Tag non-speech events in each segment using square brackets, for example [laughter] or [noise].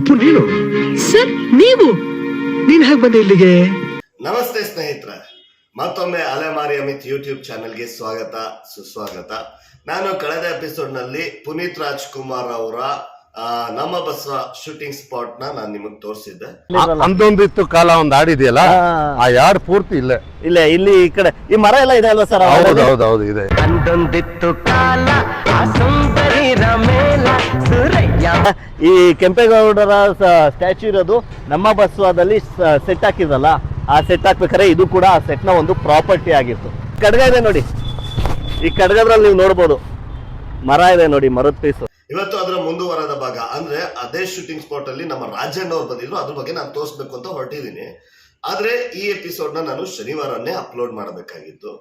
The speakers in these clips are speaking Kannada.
ಅಪ್ಪು ನೀನು? ಸರ್ ನೀವು? ನೀನ್ ಹೇಗೆ ಬಂದೆ ಇಲ್ಲಿಗೆ? ನಮಸ್ತೆ ಸ್ನೇಹಿತರ. ಮತ್ತೊಮ್ಮೆ ಅಲೆಮಾರಿ ಅಮಿತ್ ಯೂಟ್ಯೂಬ್ ಚಾನೆಲ್ಗೆ ಸ್ವಾಗತ ಸುಸ್ವಾಗತ. ನಾನು ಕಳೆದ ಎಪಿಸೋಡ್ನಲ್ಲಿ ಪುನೀತ್ ರಾಜ್ಕುಮಾರ್ ಅವರ ಆ, ನಮ್ಮ ಬಸ್ವ ಶೂಟಿಂಗ್ ಸ್ಪಾಟ್ನ ನಾನು ನಿಮಗೆ ತೋರಿಸಿದ್ದೆ. ಅಂದೊಂದಿತ್ತು ಕಾಲ ಒಂದ್ ಆಡಿದೆಯಲ್ಲ? ಆ ಯಾಡ್ ಪೂರ್ತಿ ಇಲ್ಲ. ಇಲ್ಲ ಇಲ್ಲಿ ಈ ಕಡೆ. ಈ ಮರ ಎಲ್ಲ ಇದೆ ಅಲ್ವಾ ಸರ್? ಹೌದು ಹೌದು ಹೌದು ಇದೆ. ಅಂದೊಂದಿತ್ತು ಕಾಲ ಆ ಸುಂದರಿ ಸುರಯ್ಯ ಈ ಕೆಂಪೇಗೌಡರ ಸ್ಟ್ಯಾಚ್ಯೂ ಇರೋದು ನಮ್ಮ ಬಸ್ವಾದಲ್ಲಿ ಸೆಟ್ ಹಾಕಿದಲ್ಲ ಆ ಸೆಟ್ ಹಾಕ್ಬೇಕಾದ್ರೆ ಇದು ಕೂಡ ಆ ಸೆಟ್ನ ಒಂದು ಪ್ರಾಪರ್ಟಿ ಆಗಿತ್ತು. ಕಡ್ಗ ಇದೆ ನೋಡಿ. ಈ ಕಡ್ಗದ್ರಲ್ಲಿ ನೀವು ನೋಡ್ಬೋದು. ಮರ ಇದೆ ನೋಡಿ, ಮರದ ಪೀಸು ಇವತ್ತು ಅದರ ಮುಂದುವರೆದ ಭಾಗ, ಅಂದ್ರೆ ಅದೇ ಶೂಟಿಂಗ್ ಸ್ಪಾಟ್ ಅಲ್ಲಿ ನಮ್ಮ ರಾಜಣ್ಣ ಅವ್ರು ಬಂದಿದ್ರು. ಅದ್ರ ಬಗ್ಗೆ ನಾನು ತೋರಿಸ್ಬೇಕು ಅಂತ ಹೊರಟಿದ್ದೀನಿ ಆದ್ರೆ ಈ ಎಪಿಸೋಡ್ನ ನಾನು ಶನಿವಾರನೇ ಅಪ್ಲೋಡ್ ಮಾಡಬೇಕಾಗಿತ್ತು.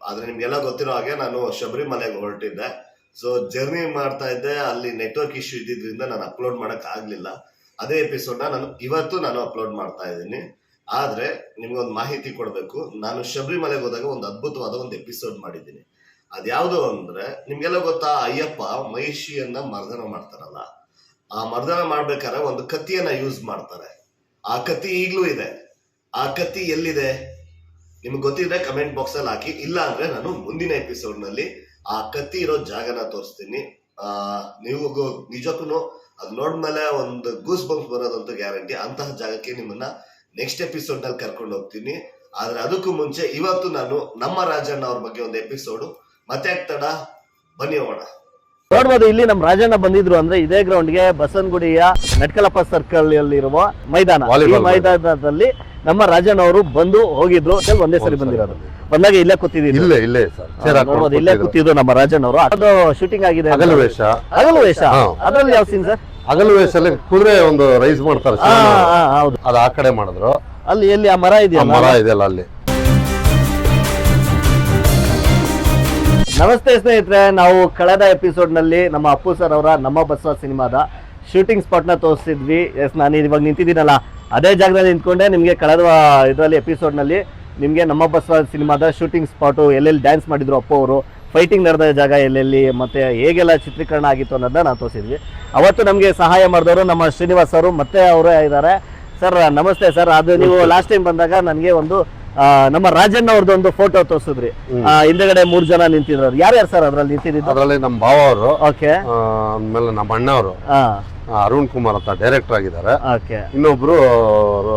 ಆದ್ರೆ ನಿಮ್ಗೆಲ್ಲ ಗೊತ್ತಿರೋ ಹಾಗೆ ನಾನು ಶಬರಿಮಲೆಗೆ ಹೊರಟಿದ್ದೆ. ಸೊ ಜರ್ನಿ ಮಾಡ್ತಾ ಇದ್ದೆ. ಅಲ್ಲಿ ನೆಟ್ವರ್ಕ್ ಇಶ್ಯೂ ಇದ್ದಿದ್ರಿಂದ ನಾನು ಅಪ್ಲೋಡ್ ಮಾಡಕ್ ಆಗ್ಲಿಲ್ಲ. ಅದೇ ಎಪಿಸೋಡ್ನ ನಾನು ಇವತ್ತು ನಾನು ಅಪ್ಲೋಡ್ ಮಾಡ್ತಾ ಇದ್ದೀನಿ. ಆದ್ರೆ ನಿಮ್ಗೊಂದು ಮಾಹಿತಿ ಕೊಡಬೇಕು. ನಾನು ಶಬರಿಮಲೆಗೆ ಹೋದಾಗ ಒಂದು ಅದ್ಭುತವಾದ ಒಂದು ಎಪಿಸೋಡ್ ಮಾಡಿದ್ದೀನಿ. ಅದ್ಯಾವುದು ಅಂದ್ರೆ, ನಿಮ್ಗೆಲ್ಲ ಗೊತ್ತಾ, ಅಯ್ಯಪ್ಪ ಮಹಿಷಿಯನ್ನ ಮರ್ದನ ಮಾಡ್ತಾರಲ್ಲ. ಆ ಮರ್ದನ ಮಾಡ್ಬೇಕಾದ್ರೆ ಒಂದು ಕತ್ತಿಯನ್ನ ಯೂಸ್ ಮಾಡ್ತಾರೆ. ಆ ಕತ್ತಿ ಈಗಲೂ ಇದೆ. ಆ ಕತ್ತಿ ಎಲ್ಲಿದೆ? ನಿಮ್ಗೆ ಗೊತ್ತಿದ್ರೆ ಕಮೆಂಟ್ ಬಾಕ್ಸ್ ಅಲ್ಲಿ ಹಾಕಿ. ಇಲ್ಲ ಅಂದ್ರೆ ನಾನು ಮುಂದಿನ ಎಪಿಸೋಡ್ನಲ್ಲಿ ಆ ಕತ್ತಿ ಇರೋ ಜಾಗನ ತೋರಿಸ್ತೀನಿ. ನೀವು ನಿಜಕ್ಕೂ ಅದು ನೋಡ್ಮೇಲೆ ಒಂದು ಗೂಸ್ ಬಂಪ್ ಬರೋದಂತ ಗ್ಯಾರಂಟಿ ಅಂತಹ ಜಾಗಕ್ಕೆ ನಿಮ್ಮನ್ನ ನೆಕ್ಸ್ಟ್ ಎಪಿಸೋಡ್ನಲ್ಲಿ ಕರ್ಕೊಂಡು ಹೋಗ್ತೀನಿ. ಆದ್ರೆ ಅದಕ್ಕೂ ಮುಂಚೆ ಇವತ್ತು ನಾನು ನಮ್ಮ ರಾಜಣ್ಣ ಅವ್ರ ಬಗ್ಗೆ ಒಂದು ಎಪಿಸೋಡು ಮತ್ತೆ ಆಗ್ತಡ ಬನ್ನಿ ಹೋಗೋಣ. ನೋಡ್ಬೋದು ಇಲ್ಲಿ ನಮ್ಮ ರಾಜಣ್ಣ ಬಂದಿದ್ರು ಅಂದ್ರೆ ಇದೇ ಗ್ರೌಂಡ್ಗೆ ಬಸವನಗುಡಿಯ ನಟ್ಕಲಪ್ಪ ಸರ್ಕಲ್ ಅಲ್ಲಿರುವ ಮೈದಾನ. ಈ ಮೈದಾನದಲ್ಲಿ ನಮ್ಮ ರಾಜಣ್ಣ ಅವರು ಬಂದು ಹೋಗಿದ್ರು. ಒಂದೇ ಸರಿ ಬಂದಿರೋದು. ಬಂದಾಗ ಇಲ್ಲೇ ಕೂತಿದ್ದೀನಿ ಇಲ್ಲೇ ಇಲ್ಲೇ ನೋಡ್ಬೋದು ಇಲ್ಲೇ ಕೂತಿದ್ರು ನಮ್ಮ ರಾಜಣ್ಣ ಅವರು. ಅದು ಶೂಟಿಂಗ್ ಆಗಿದೆ ಹಗಲು ವೇಷ ಹಗಲು ವೇಷ ಅದ್ರಲ್ಲಿ ಯಾವ ಸೀನ್ ಸರ್? ಹಗಲು ವೇಷಲ್ಲಿ ಕುದುರೆ ಒಂದು ರೈಸ್ ಮಾಡ್ತಾರೆ ಹೌದು. ಅದು ಆ ಕಡೆ ಮಾಡಿದ್ರು. ಅಲ್ಲಿ ಎಲ್ಲಿ ಆ ಮರ ಇದೆಯಲ್ಲ? ಮರ ಇದೆಯಲ್ಲ ಅಲ್ಲಿ. ನಮಸ್ತೆ ಸ್ನೇಹಿತರೆ ನಾವು ಕಳೆದ ಎಪಿಸೋಡ್ನಲ್ಲಿ ನಮ್ಮ ಅಪ್ಪು ಸರ್ ಅವರ ನಮ್ಮ ಬಸವ ಸಿನಿಮಾದ ಶೂಟಿಂಗ್ ಸ್ಪಾಟ್ನ ತೋರಿಸಿದ್ವಿ ಎಸ್ ನಾನು ಇವಾಗ ನಿಂತಿದ್ದೀನಲ್ಲ. ಅದೇ ಜಾಗದಲ್ಲಿ ನಿಂತ್ಕೊಂಡೆ. ನಿಮಗೆ ಕಳೆದ ಇದರಲ್ಲಿ ಎಪಿಸೋಡ್ನಲ್ಲಿ ನಿಮಗೆ ನಮ್ಮ ಬಸವ ಸಿನಿಮಾದ ಶೂಟಿಂಗ್ ಸ್ಪಾಟು ಎಲ್ಲೆಲ್ಲಿ ಡ್ಯಾನ್ಸ್ ಮಾಡಿದ್ರು ಅಪ್ಪು ಅವರು ಫೈಟಿಂಗ್ ನಡೆದ ಜಾಗ ಎಲ್ಲೆಲ್ಲಿ ಮತ್ತೆ ಹೇಗೆಲ್ಲ ಚಿತ್ರೀಕರಣ ಆಗಿತ್ತು ಅನ್ನೋದನ್ನ ನಾವು ತೋರಿಸಿದ್ವಿ. ಅವತ್ತು ನಮಗೆ ಸಹಾಯ ಮಾಡಿದವರು ನಮ್ಮ ಶ್ರೀನಿವಾಸ್ ಅವರು ಮತ್ತೆ ಅವರೇ ಇದ್ದಾರೆ. ಸರ್ ನಮಸ್ತೆ ಸರ್. ಅದು ನೀವು ಲಾಸ್ಟ್ ಟೈಮ್ ಬಂದಾಗ ನನಗೆ ಒಂದು ನಮ್ಮ ರಾಜಣ್ಣ ಅವ್ರದ್ದು ಒಂದು ಫೋಟೋ ತೋರಿಸಿದ್ರಿ. ಹಿಂದೆಗಡೆ ಮೂರ್ ಜನ ನಿಂತಿದ್ರು ಯಾರ್ಯಾರು ಸರ್ ಅದ್ರಲ್ಲಿ ನಿಂತಿದ್ದು ಅದರಲ್ಲಿ ನಮ್ಮ ಭಾವ ಅವರು ಓಕೆ ಆಮೇಲೆ ನಮ್ಮ ಅಣ್ಣವರು ಹಾ ಅರುಣ್ ಕುಮಾರ್ ಅಂತ ಡೈರೆಕ್ಟರ್ ಆಗಿದ್ದಾರೆ. ಓಕೆ ಇನ್ನೊಬ್ರು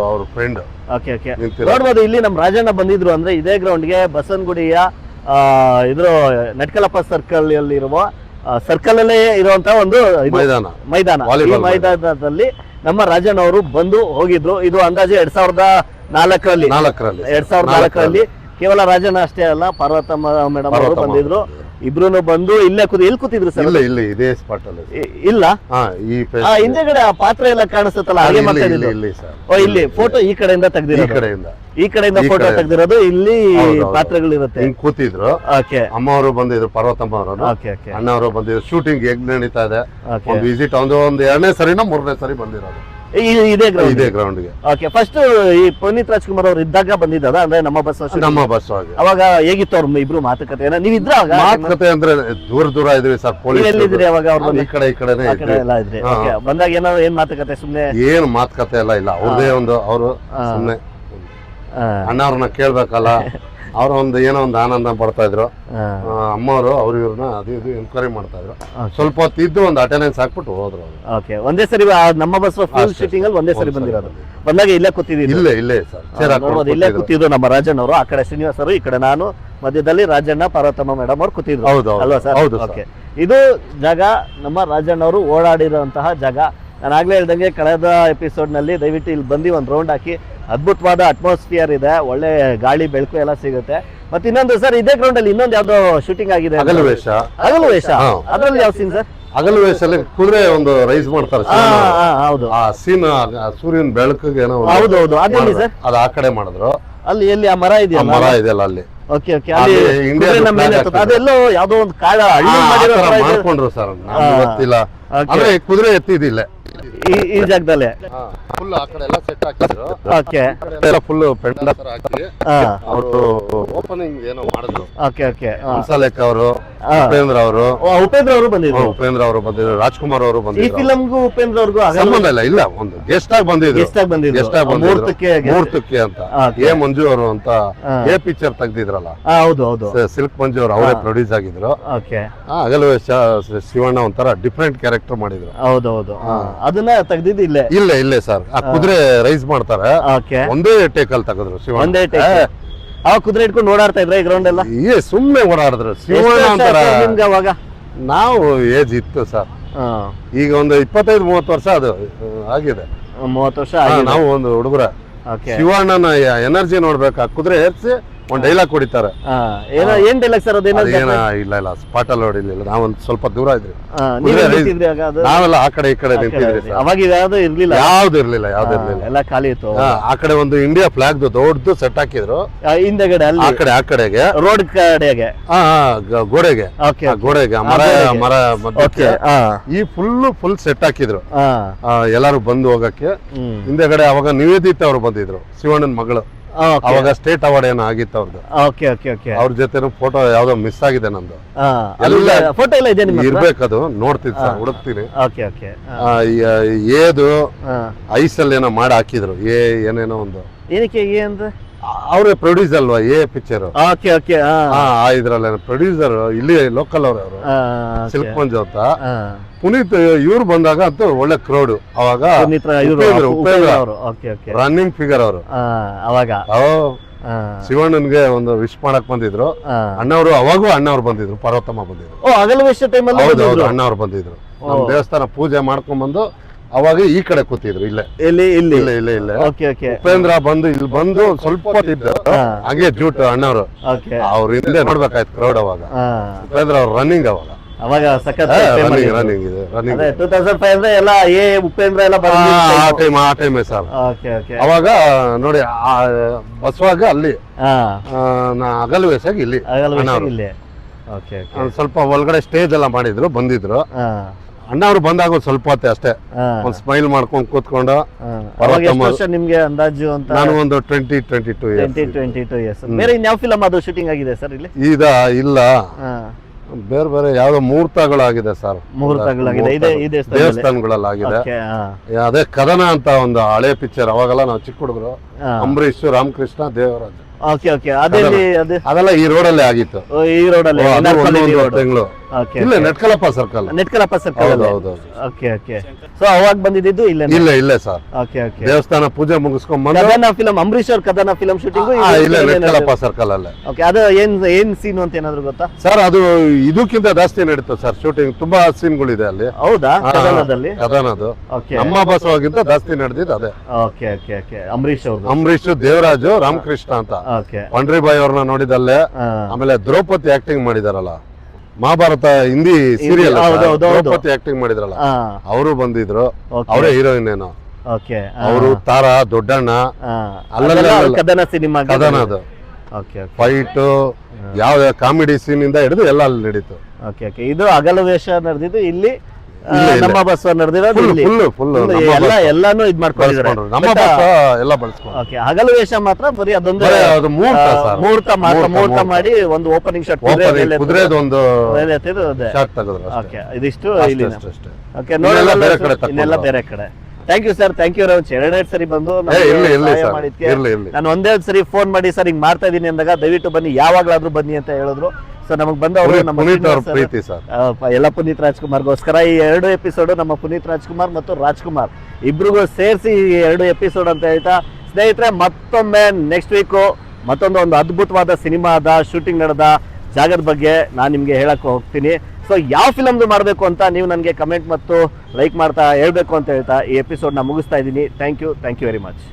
ಅವ್ರ ಫ್ರೆಂಡ್ ಓಕೆ ಓಕೆ ನಿಂತಿರೋ ನೋಡ್ಬೋದು ಇಲ್ಲಿ ನಮ್ಮ ರಾಜಣ್ಣ ಬಂದಿದ್ರು ಅಂದ್ರೆ ಇದೇ ಗ್ರೌಂಡ್ಗೆ ಬಸವನಗುಡಿಯ ಆ, ಇದ್ರ ನಟ್ಕಲಪ್ಪ ಸರ್ಕಲ್ ಇರುವ ಸರ್ಕಲ್ ಅಲ್ಲೇ ಇರುವಂತ ಒಂದು ಇದು ಮೈದಾನ. ಮೈದಾನ. ಈ ಮೈದಾನದಲ್ಲಿ ನಮ್ಮ ರಾಜಣ್ಣ ಅವರು ಬಂದು ಹೋಗಿದ್ರು. ಇದು ಅಂದಾಜು ಎರಡ್ ಸಾವಿರದ ನಾಲ್ಕರಲ್ಲಿ. ನಾಲ್ಕರಲ್ಲಿ. ಎರಡ್ ಸಾವಿರದ ನಾಲ್ಕರಲ್ಲಿ ಕೇವಲ ರಾಜನ ಅಷ್ಟೇ ಅಲ್ಲ ಪಾರ್ವತಮ್ಮ ಮೇಡಮ್ ಅವರು ಪಾರ್ವತಮ್ಮ. ಬಂದಿದ್ರು. ಇಬ್ರು ಬಂದು ಇಲ್ಲೇ ಕೂತಿ ಇಲ್ಲಿ ಕೂತಿದ್ರು ಸರ್? ಇಲ್ಲ ಇಲ್ಲ ಇದೇ ಸ್ಪಾಟ್ ಅಲ್ಲಿ. ಇ- ಇಲ್ಲ? ಹಾ ಈ ಆ ಹಿಂದೆಗಡೆ ಆ ಪಾತ್ರೆ ಎಲ್ಲ ಕಾಣಿಸುತ್ತಲ್ಲ ಹಾಗೆ ಇಲ್ಲಿ ಮಾಡ್ತಾ ಇಲ್ಲಿ ಇದ್ದಿದ್ದು ಇಲ್ಲಿ ಸರ್. ಓ ಇಲ್ಲಿ ಫೋಟೋ ಈ ಕಡೆಯಿಂದ ಈ ತೆಗ್ದಿರೋದು. ಕಡೆಯಿಂದ. ಈ ಕಡೆಯಿಂದ ಈ ಫೋಟೋ ಕಡೆ. ತೆಗ್ದಿರೋದು ಇಲ್ಲಿ ಹೌದು, ಹೌದು. ಪಾತ್ರಗಳಿರುತ್ತೆ. ಹಿಂಗ್ ಕೂತಿದ್ರು. ಓಕೆ. ಅಮ್ಮ ಅವರು ಬಂದಿದ್ರು ಪಾರ್ವತಮ್ಮ ಅವರು ಓಕೆ ಓಕೆ. ಅಣ್ಣ ಅವರು ಬಂದಿದ್ರು ಶೂಟಿಂಗ್ ಹೇಗ್ ನಡೀತಾ ಇದೆ. ಓಕೆ. ಒಂದು ವಿಸಿಟ್ ಒಂದು ಒಂದು ಎರಡನೇ ಸರಿನ ಮೂರನೇ ಸರಿ ಬಂದಿರೋದು. ಇದೇ ಗ್ರೌಂಡ್ ಇದೇ ಗ್ರೌಂಡ್ಗೆ ಓಕೆ ಫಸ್ಟ್ ಈ ಪುನೀತ್ ರಾಜ್ಕುಮಾರ್ ಅವ್ರು ಇದ್ದಾಗ ಬಂದಿದ್ದದ? ಅಂದ್ರೆ ನಮ್ಮ ಬಸ್ ನಮ್ಮ ಬಸ್ ಅವಾಗ ಹೇಗಿತ್ತು ಅವ್ರ ಇಬ್ರು ಮಾತುಕತೆ? ನೀವ್ ಇದ್ರ ಮಾತುಕತೆ ಅಂದ್ರೆ ದೂರ ದೂರ ಇದ್ರಿ ಸರ್ ಪೊಲೀಸ್ ಎಲ್ಲಿದ್ರಿ ಅವಾಗ ಅವ್ರ ಈ ಕಡೆ ಈ ಕಡೆನೇ ಎಲ್ಲ ಇದ್ರಿ. ಬಂದಾಗ ಏನೋ ಏನ್ ಮಾತುಕತೆ? ಸುಮ್ನೆ ಏನ್ ಮಾತುಕತೆ ಎಲ್ಲ ಇಲ್ಲ. ಅವ್ರದೇ ಒಂದು ಅವರು. ಸುಮ್ನೆ ಅಣ್ಣ ಅಣ್ಣವ್ರನ್ನ ಕೇಳ್ಬೇಕಲ್ಲ. [laughs] ಅವ್ರ ಒಂದು ಏನೋ ಒಂದು ಆನಂದ ಪಡ್ತಾ ಇದ್ರು. ಅಮ್ಮವರು ಅವ್ರ ಇವ್ರನ್ನ ಅದು ಇದು ಎನ್ಕ್ವೈರಿ ಮಾಡ್ತಾ ಇದ್ರು. ಸ್ವಲ್ಪ ಹೊತ್ತು ಇದ್ದು ಒಂದು ಅಟೆಂಡೆನ್ಸ್ ಹಾಕ್ಬಿಟ್ಟು ಹೋದ್ರು ಓಕೆ ಒಂದೇ ಸರಿ ನಮ್ಮ ಬಸ್ ಫುಲ್. ಶೂಟಿಂಗ್ ಅಲ್ಲಿ ಒಂದೇ ಸರಿ ಬಂದಿರೋದು. ಬಂದಾಗ ಇಲ್ಲೇ ಕೂತಿದ್ದೀವಿ ಇಲ್ಲೇ ಇಲ್ಲೇ ಸರ್. ಇಲ್ಲೇ ಕೂತಿದ್ರು ನಮ್ಮ ರಾಜಣ್ಣ ಅವರು ಆ ಕಡೆ ಶ್ರೀನಿವಾಸ್ ಅವರು ಈ ಕಡೆ ನಾನು ಮಧ್ಯದಲ್ಲಿ ರಾಜಣ್ಣ ಪಾರ್ವತಮ್ಮ ಮೇಡಮ್ ಅವ್ರು ಕೂತಿದ್ರು. ಅಲ್ವಾ ಸರ್? ಹೌದು ಸರ್. ಓಕೆ ಇದು ಜಾಗ ನಮ್ಮ ರಾಜಣ್ಣ ಅವರು ಓಡಾಡಿರುವಂತಹ ಜಾಗ. ನಾನು ಆಗಲೇ ಹೇಳ್ದಂಗೆ ಕಳೆದ ಎಪಿಸೋಡ್ನಲ್ಲಿ ದಯವಿಟ್ಟು ಇಲ್ಲಿ ಬಂದು ಒಂದು ರೌಂಡ್ ಹಾಕಿ. ಅದ್ಭುತವಾದ ಅಟ್ಮಾಸ್ಫಿಯರ್ ಇದೆ ಒಳ್ಳೆ ಗಾಳಿ ಬೆಳಕು ಎಲ್ಲ ಸಿಗುತ್ತೆ. ಮತ್ತೆ ಇನ್ನೊಂದು ಸರ್ ಇದೇ ಗ್ರೌಂಡ್ ಅಲ್ಲಿ ಇನ್ನೊಂದು ಯಾವ್ದೋ ಶೂಟಿಂಗ್ ಆಗಿದೆ ಹಗಲು ವೇಷ. ಹಗಲು ವೇಷ? ಅದ್ರಲ್ಲಿ ಯಾವ ಸೀನ್ ಸರ್? ಹಗಲು ಅಲ್ಲಿ ಕುದುರೆ ಒಂದು ರೈಸ್ ಮಾಡ್ತಾರೆ ಹೌದು. ಆ ಸೀನ್ ಸೂರ್ಯನ ಬೆಳಕಿಗೆ ಏನೋ ಹೌದು ಹೌದು. ಅದೆಲ್ಲಿ. ಸರ್? ಅದು ಆ ಕಡೆ ಮಾಡಿದ್ರು. ಅಲ್ಲಿ ಎಲ್ಲಿ ಆ ಮರ ಇದೆಯಾ ಇದೆಯಲ್ಲ ಮರ ಇದೆಯಲ್ಲ ಅಲ್ಲಿ. ಓಕೆ ಓಕೆ ಅಲ್ಲಿ. ಹಾಕ್ತಿದ್ರು. ಅದೆಲ್ಲೋ ಯಾವ್ದೋ ಒಂದು ಕಾಡ ಹಳ್ಳಿ ಮಾಡಿರೋ. ಮಾಡ್ಕೊಂಡ್ರು ಸರ್. ಗೊತ್ತಿಲ್ಲ. ಅಂದ್ರೆ ಕುದುರೆ ಎತ್ತಿದಿಲ್ಲ ಈ ಈ ಜಾಗದಲ್ಲೇ? ಫುಲ್ ಆ ಕಡೆ ಎಲ್ಲ ಸೆಟ್ ಹಾಕಿದ್ರು. ಓಕೆ ಎಲ್ಲ ಫುಲ್ ಪೆಂಡಲ್ ಹಾಕಿ. ಹಾ. ಅವರು ಓಪನಿಂಗ್ ಏನೋ ಮಾಡಿದ್ರು. ಓಕೆ ಓಕೆ ಹಂಸಲೇಖ ಅವರು. ಉಪೇಂದ್ರ ಅವರು. ಉಪೇಂದ್ರ ಅವರು ಬಂದಿದ್ರು. ಉಪೇಂದ್ರ ಅವರು ಬಂದಿದ್ರು. ರಾಜ್ಕುಮಾರ್ ಅವರು ಈ ಬಂದಿದ್ರು ಉಪೇಂದ್ರ ಅವ್ರಿಗೂ ಸಂಬಂಧ ಇಲ್ಲ ಇಲ್ಲ. ಒಂದು ಗೆಸ್ಟ್ ಆಗಿ ಬಂದಿದ್ರು. ಗೆಸ್ಟ್ ಆಗಿ ಬಂದಿದ್ರು. ಗೆಸ್ಟ್ ಆಗಿ ಬಂದಿದ್ರು. guest. ಮುಹೂರ್ತಕ್ಕೆ ಅಂತ. ಎ ಮಂಜು ಅವರು ಅಂತ. ಎ ಪಿಕ್ಚರ್ ತೆಗ್ದಿದ್ರಲ್ಲ? ಹೌದು ಹೌದು. ಸಿಲ್ಕ್ ಮಂಜು ಅವರು ಅವರೇ. ಪ್ರೊಡ್ಯೂಸ್ ಆಗಿದ್ರು. ಓಕೆ ಹಗಲು ಶಿವಣ್ಣ ಒಂಥರ ಡಿಫ್ರೆಂಟ್ ಕ್ಯಾರೆಕ್ಟರ್ ಮಾಡಿದ್ರು. ಹೌದು ಹೌದು. ಅದನ್ನ ತೆಗ್ದಿದ್ದು ಇಲ್ಲೇ ಇಲ್ಲೇ ಇಲ್ಲೇ ಸರ್. ಆ ಕುದುರೆ ರೈಸ್ ಮಾಡ್ತಾರೆ. ಓಕೆ. ಒಂದೇ ಟೇಕಲ್ ತೆಗೆದ್ರು ಶಿವಣ್ಣ. ಒಂದೇ ಟೇಕ್ ಆ ಕುದುರೆ ಇಟ್ಕೊಂಡು ಓಡಾಡ್ತಾ ಇದ್ರ ಈ ಗ್ರೌಂಡ್ ಎಲ್ಲ? ಏ ಸುಮ್ಮನೆ ಓಡಾಡಿದ್ರು. ಶಿವಣ್ಣ ಅಂತಾರೆ ನಿಮ್ಗೆ ಅವಾಗ? ನಾವು ಏಜ್ ಇತ್ತು ಸರ್. ಈಗ ಒಂದು ಇಪ್ಪತ್ತೈದು ಮೂವತ್ತು ವರ್ಷ ಅದು ಆಗಿದೆ. ಮೂವತ್ತು ವರ್ಷ ಆಗಿದೆ. ನಾವು ಒಂದು ಹುಡುಗರ. ಶಿವಣ್ಣನ ಎನರ್ಜಿ ನೋಡ್ಬೇಕು. ಆ ಕುದುರೆ ಏರ್ಸಿ ಒಂದ್ ಡೈಲಾಗ್ ಕೊಡಿತಾರೆ. ಏನೋ ಏನ್ ಡೈಲಾಗ್ ಸರ್ ಅದೇನೋ ಅದೇನ ಇಲ್ಲ ಇಲ್ಲ ಸ್ಪಾಟ್ ಅಲ್ಲಿ ಹೊಡಿಲಿಲ್ಲ ನಾವೊಂದು ಸ್ವಲ್ಪ ದೂರ ಇದ್ರಿ. ನಾವೆಲ್ಲ ಆ ಕಡೆ ಈ ಕಡೆ ನಿಂತಿದ್ರಿ ಅವಾಗ ಯಾವ್ದು ಇರ್ಲಿಲ್ಲ? ಯಾವ್ದು ಇರ್ಲಿಲ್ಲ ಯಾವ್ದು ಇರ್ಲಿಲ್ಲ. ಎಲ್ಲ ಖಾಲಿ ಇತ್ತು ಆ ಕಡೆ ಒಂದು ಇಂಡಿಯಾ ಫ್ಲಾಗ್ ದೊಡ್ಡದು ಸೆಟ್ ಹಾಕಿದ್ರು. ಹಿಂದೆಗಡೆ ಅಲ್ಲಿ? ಆ ಕಡೆ ಆ ಕಡೆಗೆ. ರೋಡ್ ಕಡೆಗೆ? ಗೋಡೆಗೆ. ಗೋಡೆಗೆ ಮರ ಮರ ಓಕೆ ಮಧ್ಯಕ್ಕೆ ಈ ಫುಲ್ ಫುಲ್ ಸೆಟ್ ಹಾಕಿದ್ರು. ಆ, ಎಲ್ಲಾರು ಬಂದು ಹೋಗಕ್ಕೆ. ಹಿಂದೆಗಡೆ ಅವಾಗ ನಿವೇದಿತ ಅವ್ರು ಬಂದಿದ್ರು ಶಿವಣ್ಣನ ಮಗಳು. ಅವಾಗ ಸ್ಟೇಟ್ ಅವಾರ್ಡ್ ಏನೋ ಆಗಿತ್ತು ಅವ್ರದ್ದು ಓಕೆ ಓಕೆ ಓಕೆ ಅವ್ರ ಜೊತೆ ಫೋಟೋ ಯಾವ್ದೋ ಮಿಸ್ ಆಗಿದೆ ನಂದು. ಎಲ್ಲ ಫೋಟೋ ಎಲ್ಲ ಇದೆ? ಇರ್ಬೇಕದು ನೋಡ್ತೀನಿ. ಸರ್ ಹುಡುಕ್ತೀನಿ. ಓಕೆ ಓಕೆ ಏದು ಐಸಲ್ಲಿ ಏನೋ ಮಾಡಿ ಹಾಕಿದ್ರು ಏ ಏನೇನೋ ಒಂದು. ಏನಕ್ಕೆ ಏ ಅಂದ್ರೆ? ಅವರೇ ಪ್ರೊಡ್ಯೂಸ್ ಅಲ್ವಾ ಏ ಪಿಕ್ಚರ್ ಓಕೆ ಓಕೆ ಇದ್ರಲ್ಲಿ ಪ್ರೊಡ್ಯೂಸರ್ ಇಲ್ಲಿ ಲೋಕಲ್ ಅವ್ರ ಅವರು. ಹಾ, ಸಿಲ್ಕ್ okay. ಅಂತ ಪುನೀತ್ ಇವ್ರು ಬಂದಾಗ ಅಂತೂ ಒಳ್ಳೆ ಕ್ರೌಡ್ ಅವಾಗ ಉಪೇಂದ್ರ, ಉಪೇಂದ್ರ ಉಪೇಂದ್ರ. ಅವರು. ಓಕೆ ಓಕೆ ರನ್ನಿಂಗ್ ಫಿಗರ್ ಅವರು. ಅವಾಗ. ಶಿವಣ್ಣನ್ಗೆ ಒಂದು ವಿಶ್ ಮಾಡಕ್ ಬಂದಿದ್ರು. ಅಣ್ಣವರು ಅವಾಗೂ ಅಣ್ಣವ್ರು ಬಂದಿದ್ರು ಪರ್ವತಮ್ಮ ಬಂದಿದ್ರು. ಹೌದು ಅಣ್ಣವ್ರು ಬಂದಿದ್ರು. ನಮ್ಮ ದೇವಸ್ಥಾನ ಪೂಜೆ ಮಾಡ್ಕೊಂಡ್ ಬಂದು ಅವಾಗ ಈ ಕಡೆ ಕೂತಿದ್ರು ಇಲ್ಲ. ಇಲ್ಲಿ ಇಲ್ಲಿ. ಇಲ್ಲ ಇಲ್ಲ ಇಲ್ಲೇ. ಓಕೆ ಓಕೆ ಉಪೇಂದ್ರ ಬಂದು ಇಲ್ಲಿ ಬಂದು ಸ್ವಲ್ಪ ಇದ್ದ. ಹಂಗೆ ಜೂಟ್ ಅಣ್ಣವ್ರು. ಅವ್ರ ಹಿಂದೆ ನೋಡ್ಬೇಕಾಯ್ತು ಕ್ರೌಡ್ ಅವಾಗ. ಉಪೇಂದ್ರ ಅವ್ರ ರನ್ನಿಂಗ್ ಅವಾಗ. ಅವಾಗ ಸಖತ್ ರನ್ನಿಂಗ್ ರನ್ನಿಂಗ್ ಇದೆ ರನ್ನಿಂಗ್ ಟೂ ತೌಸಂಡ್ ಫೈವ್ ಅಂದ್ರೆ ಎಲ್ಲ ಏ ಉಪೇಂದ್ರ ಎಲ್ಲ ಆ ಟೈಮ್ ಆ ಟೈಮ್ ಸರ್ ಓಕೆ ಓಕೆ ಅವಾಗ ನೋಡಿ ಆ ಬಸವಾಗ ಅಲ್ಲಿ ಹಾ. ಆ, ನಾ ಹಗಲು ವಯಸ್ಸಾಗಿ ಇಲ್ಲಿ ಅಗಲ್. ಇಲ್ಲಿ. ಓಕೆ ಸ್ವಲ್ಪ ಒಳಗಡೆ ಸ್ಟೇಜ್ ಎಲ್ಲ ಮಾಡಿದ್ರು ಬಂದಿದ್ರು. ಅಣ್ಣವ್ರು ಬಂದಾಗ ಸ್ವಲ್ಪ ಹೊತ್ತೆ ಅಷ್ಟೇ. ಒಂದು ಸ್ಮೈಲ್ ಮಾಡ್ಕೊಂಡ್ ಕೂತ್ಕೊಂಡು ನಿಮ್ಗೆ ಅಂದಾಜು ಅಂತ? ನಾನು ಒಂದು twenty twenty two twenty twenty two years ಬೇರೆ ಇನ್ಯಾವ ಫಿಲಮ್ ಅದು ಶೂಟಿಂಗ್ ಆಗಿದೆ ಸರ್ ಇಲ್ಲಿ? ಇದ ಇಲ್ಲ. ಬೇರೆ ಬೇರೆ ಯಾವ್ದೋ ಮುಹೂರ್ತಗಳಾಗಿದೆ ಸರ್ ಮುಹೂರ್ತಗಳಾಗಿದೆ ಇದೆ ಈ ದೇವಸ್ಥಾನದಲ್ಲಿ ದೇವಸ್ಥಾನಗಳಲ್ಲಿ ಆಗಿದೆ ಓಕೆ ಹಾ. ಅದೇ ಕದನ ಅಂತ ಒಂದು ಹಳೆ ಪಿಕ್ಚರ್ ಅವಾಗೆಲ್ಲ ನಾವು ಚಿಕ್ಕ ಹುಡುಗರು. ಅಂಬರೀಶ್ ರಾಮಕೃಷ್ಣ ದೇವರಾಜ್. ಓಕೆ ಓಕೆ ಅದೆಲ್ಲಿ ಅದೇ ಅದೆಲ್ಲ ಈ ರೋಡಲ್ಲೇ ಆಗಿತ್ತು. ಓ, ಈ ರೋಡ್. ಅಲ್ಲಿ ತಿಂಗಳು ಇಲ್ಲ ನೆಟ್ಕಲಪ್ಪ ಸರ್ಕಲ್ ನೆಟ್ಕಲಪ್ಪ ಸರ್ಕಲ್ ಹೌದು ಹೌದು ಹೌದು. ಓಕೆ ಓಕೆ ಸೊ ಅವಾಗ ಬಂದಿದ್ದು ಇಲ್ಲ ಇಲ್ಲ ಇಲ್ಲ ಸರ್. ಓಕೆ ಓಕೆ ದೇವಸ್ಥಾನ ಪೂಜೆ ಮುಗಿಸ್ಕೊಂಡ್ ಬಂದು ಕದನ ಫಿಲಂ ಅಂಬರೀಶ್ ಅವ್ರ ಕದನ ಫಿಲಂ ಶೂಟಿಂಗ್ ಇಲ್ಲ ಇಲ್ಲೇ ನೆಟ್ಕಲಪ್ಪ ಸರ್ಕಲ್ ಅಲ್ಲೇ. ಓಕೆ ಅದು ಏನ್ ಏನ್ ಸೀನ್ ಅಂತ ಏನಾದ್ರು ಗೊತ್ತಾ? ಸರ್ ಅದು ಇದಕ್ಕಿಂತ ಜಾಸ್ತಿ ನಡೀತು ಸರ್ ಶೂಟಿಂಗ್ ತುಂಬಾ ಸೀನ್ಗಳಿದೆ ಅಲ್ಲಿ. ಹೌದಾ? ಆ, ಕದನದಲ್ಲಿ? ಕದನದು. ಓಕೆ ನಮ್ಮ ಬಸವಾಗಿಂತ ಜಾಸ್ತಿ ನಡೆದಿದ್ದು ಅದೇ. ಓಕೆ ಓಕೆ ಓಕೆ ಅಂಬರೀಶ್ ಅವ್ರದ್ದು ಅಂಬರೀಶ್ ದೇವರಾಜು ರಾಮಕೃಷ್ಣ ಅಂತ. ಓಕೆ ಪಂಡ್ರಿಬಾಯಿ ಅವ್ರನ್ನ ನೋಡಿದಲ್ಲೇ ಆಮೇಲೆ ದ್ರೌಪದಿ ಆಕ್ಟಿಂಗ್ ಮಾಡಿದಾರಲ್ಲ. ಮಹಾಭಾರತ ಹಿಂದಿ ಸೀರಿಯಲ್. ದ್ರೌಪದಿ ಆಕ್ಟಿಂಗ್ ಮಾಡಿದ್ರಲ್ಲ. ಅವರು ಬಂದಿದ್ರು. ಅವರೇ ಹೀರೋಯಿನ್ ಏನೋ ಅವರು ತಾರಾ ದೊಡ್ಡಣ್ಣ. ಅಲ್ಲಲ್ಲ, ಕದನ ಸಿನಿಮಾ ಕದನ ಅದು. ಫೈಟ್ ಯಾವ ಕಾಮಿಡಿ ಸೀನ್ ಇಂದ ಹಿಡಿದು ಎಲ್ಲ ಅಲ್ಲಿ ನಡೀತು. ಇದು ಅಗಲ ವೇಷ ನಡೆದಿದ್ದು. ಇಲ್ಲೇ. ನಮ್ಮ ಬಸ್ ನಡೆದಿರೋದು ಫುಲ್ ಇಲ್ಲಿ. ಫುಲ್ ಫುಲ್ Full ಎಲ್ಲ ಎಲ್ಲಾನು ಇದ್ ಮಾಡ್ಕೊಂಡಿದ್ದಾರೆ. ನಮ್ಮ But, ಬಸ್ ಎಲ್ಲ ಬಳಸ್ಕೊಂಡ್ರು ಓಕೆ ಹಗಲು ವೇಷ ಮಾತ್ರ ಬರೀ ಅದೊಂದು ಬರೀ ಅದು ಮುಹೂರ್ತ ಆ, ಸರ್. ಮುಹೂರ್ತ ಮಾತ್ರ ಮುಹೂರ್ತ, ಮುಹೂರ್ತ ಮುಹೂರ್ತ. ಮಾಡಿ ಒಂದು ಓಪನಿಂಗ್ ಶಾಟ್ ಕುದುರೆದು ಒಂದು ತೆಗೆದ್ರು ಓಕೆ ಇದಿಷ್ಟು ಅಷ್ಟೇ, ಇಲ್ಲಿ ಅಷ್ಟೇ, ಅಷ್ಟೇ. ಓಕೆ ಇನ್ನೆಲ್ಲ ನೋಡಲ್ಲ ಬೇರೆ ಕಡೆ. ಇನ್ನೆಲ್ಲ ಬೇರೆ ಕಡೆ. Thank you sir thank you Rauch ಎರಡೆರಡು ಸರಿ ಬಂದು ಏ, ನಮ್ಗೆ ಇರ್ಲಿ ಇರ್ಲಿ ಸಹಾಯ ಸರ್ ಮಾಡಿದ್ಕೆ. ಇರ್ಲಿ ಇರ್ಲಿ. ನಾನು ಒಂದೇ ಒಂದ್ ಸರಿ ಫೋನ್ ಮಾಡಿ ಸರ್ ಹಿಂಗ್ ಮಾಡ್ತಾ ಇದೀನಿ ಅಂದಾಗ ದಯವಿಟ್ಟು ಬನ್ನಿ. ಯಾವಾಗ್ಲಾದ್ರೂ ಬನ್ನಿ ಅಂತ ಹೇಳಿದ್ರು. ಸೊ ನಮಗ್ ಬಂದವರು ಪುನೀತ್- ನಮ್ಮ ಪುನೀತ್ ಅವ್ರ senior ಪ್ರೀತಿ ಸರ್. ಆ, ಪ- ಎಲ್ಲ ಪುನೀತ್ ರಾಜ್ಕುಮಾರ್ಗೋಸ್ಕರ ಈ ಎರಡು ಎಪಿಸೋಡ್ ನಮ್ಮ ಪುನೀತ್ ರಾಜ್ಕುಮಾರ್ ಮತ್ತು ರಾಜ್ಕುಮಾರ್. ಇಬ್ರಿಗೂ ಸೇರಿಸಿ ಈ ಎರಡು ಎಪಿಸೋಡ್ ಅಂತ ಹೇಳ್ತಾ ಸ್ನೇಹಿತರೆ ಮತ್ತೊಮ್ಮೆ ನೆಕ್ಸ್ಟ್ ವೀಕು ಮತ್ತೊಂದು ಒಂದು ಅದ್ಭುತವಾದ ಸಿನಿಮಾದ ಶೂಟಿಂಗ್ ನಡೆದ ಜಾಗದ ಬಗ್ಗೆ ನಾನು ನಿಮಗೆ ಹೇಳಕ್ಕೆ ಹೋಗ್ತೀನಿ. ಸೊ ಯಾವ ಫಿಲಮ್ದು ಮಾಡಬೇಕು ಅಂತ ನೀವು ನನಗೆ ಕಮೆಂಟ್ ಮತ್ತು ಲೈಕ್ ಮಾಡ್ತಾ ಹೇಳಬೇಕು ಅಂತ ಹೇಳ್ತಾ ಈ ಎಪಿಸೋಡ್ನ ಮುಗಿಸ್ತಾ ಇದ್ದೀನಿ. Thank you thank you very much